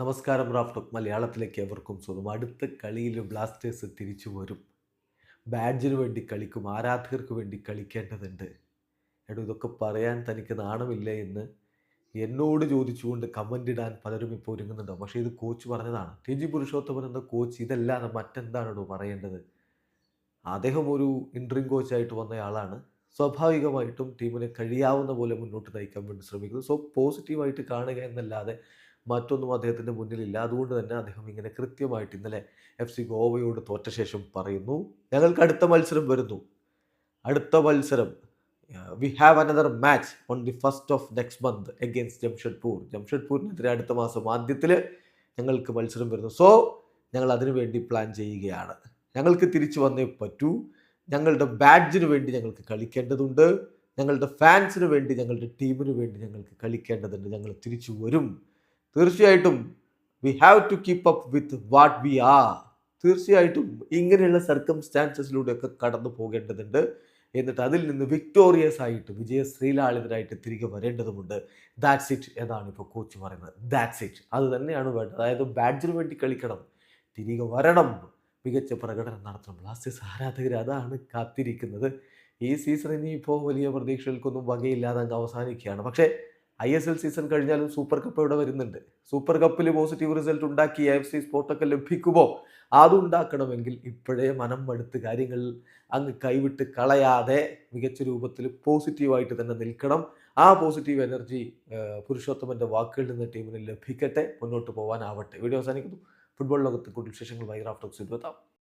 നമസ്കാരം റാഫ്റ്റോക്ക് മലയാളത്തിലേക്ക് എവർക്കും സ്വന്തം അടുത്ത കളിയിൽ ബ്ലാസ്റ്റേഴ്സ് തിരിച്ചു വരും ബാഡ്ജിന് വേണ്ടി കളിക്കും ആരാധകർക്ക് വേണ്ടി കളിക്കേണ്ടതുണ്ട്. എടോ ഇതൊക്കെ പറയാൻ തനിക്ക് നാണമില്ല എന്ന് എന്നോട് ചോദിച്ചുകൊണ്ട് കമന്റ് ഇടാൻ പലരും ഇപ്പോൾ ഒരുങ്ങുന്നുണ്ടാവും പക്ഷേ ഇത് കോച്ച് പറഞ്ഞതാണ്. ടി. ജി. പുരുഷോത്തമൻ എന്ന കോച്ച് ഇതല്ലാതെ മറ്റെന്താണോ പറയേണ്ടത്? അദ്ദേഹം ഒരു ഇൻട്രീം കോച്ചായിട്ട് വന്നയാളാണ്. സ്വാഭാവികമായിട്ടും ടീമിനെ കഴിയാവുന്ന പോലെ മുന്നോട്ട് നയിക്കാൻ വേണ്ടി ശ്രമിക്കുന്നു. സോ പോസിറ്റീവായിട്ട് കാണുക എന്നല്ലാതെ മറ്റൊന്നും അദ്ദേഹത്തിന്റെ മുന്നിലില്ല. അതുകൊണ്ട് തന്നെ അദ്ദേഹം ഇങ്ങനെ കൃത്യമായിട്ട് ഇന്നലെ എഫ് സി ഗോവയോട് തോറ്റ ശേഷം പറയുന്നു ഞങ്ങൾക്ക് അടുത്ത മത്സരം വരുന്നു. അടുത്ത മത്സരം we have another match on the first of next month against Jamshedpur ജംഷഡ്പൂരിനെതിരെ അടുത്ത മാസം ആദ്യത്തിൽ ഞങ്ങൾക്ക് മത്സരം വരുന്നു. സോ ഞങ്ങൾ അതിനു വേണ്ടി പ്ലാൻ ചെയ്യുകയാണ്. ഞങ്ങൾക്ക് തിരിച്ചു വന്നേ പറ്റൂ. ഞങ്ങളുടെ ബാഡ്ജിന് വേണ്ടി ഞങ്ങൾക്ക് കളിക്കേണ്ടതുണ്ട്. ഞങ്ങളുടെ ഫാൻസിന് വേണ്ടി ഞങ്ങളുടെ ടീമിന് വേണ്ടി ഞങ്ങൾക്ക് കളിക്കേണ്ടതുണ്ട്. ഞങ്ങൾ തിരിച്ചു വരും. തീർച്ചയായിട്ടും we have to keep up with what we are തീർച്ചയായിട്ടും ഇങ്ങനെയുള്ള സർക്കംസ്റ്റാൻസസിലൂടെയൊക്കെ കടന്നു പോകേണ്ടതുണ്ട്. എന്നിട്ട് അതിൽ നിന്ന് വിക്ടോറിയസ് ആയിട്ട് വിജയ ശ്രീലാളിതരായിട്ട് തിരികെ വരേണ്ടതുമുണ്ട്. ദാറ്റ്സ് ഇറ്റ് എന്നാണ് ഇപ്പോൾ കോച്ച് പറയുന്നത്. ദാറ്റ്സ് ഇറ്റ് അത് തന്നെയാണ് വേണ്ടത്. അതായത് ബാഡ്ജിന് വേണ്ടി കളിക്കണം. തിരികെ വരണം. മികച്ച പ്രകടനം നടത്തണം. ബ്ലാസ്റ്റേഴ്സ് ആരാധകർ അതാണ് കാത്തിരിക്കുന്നത്. ഈ സീസൺ ഇനി ഇനിയിപ്പോൾ വലിയ പ്രതീക്ഷകൾക്കൊന്നും വകയില്ലാതെ അങ്ങ് അവസാനിക്കുകയാണ്. പക്ഷേ ഐ എസ് എൽ സീസൺ കഴിഞ്ഞാലും സൂപ്പർ കപ്പ് ഇവിടെ വരുന്നുണ്ട്. സൂപ്പർ കപ്പിൽ പോസിറ്റീവ് റിസൾട്ട് ഉണ്ടാക്കി എഫ് സി സ്പോർട്ടൊക്കെ ലഭിക്കുമോ? അതുണ്ടാക്കണമെങ്കിൽ ഇപ്പോഴേ മനം മടുത്ത് കാര്യങ്ങൾ അങ്ങ് കൈവിട്ട് കളയാതെ മികച്ച രൂപത്തിൽ പോസിറ്റീവായിട്ട് തന്നെ നിൽക്കണം. ആ പോസിറ്റീവ് എനർജി പുരുഷോത്തമന്റെ വാക്കുകളിൽ നിന്ന് ടീമിന് ലഭിക്കട്ടെ. മുന്നോട്ട് പോകാനാവട്ടെ വീഡിയോ അവസാനിക്കുന്നു. ഫുട്ബോൾ ലോകത്ത് കൂടുതൽ വിശേഷങ്ങൾ വൈറാഫ്റ്റോക്സ് എത്താം.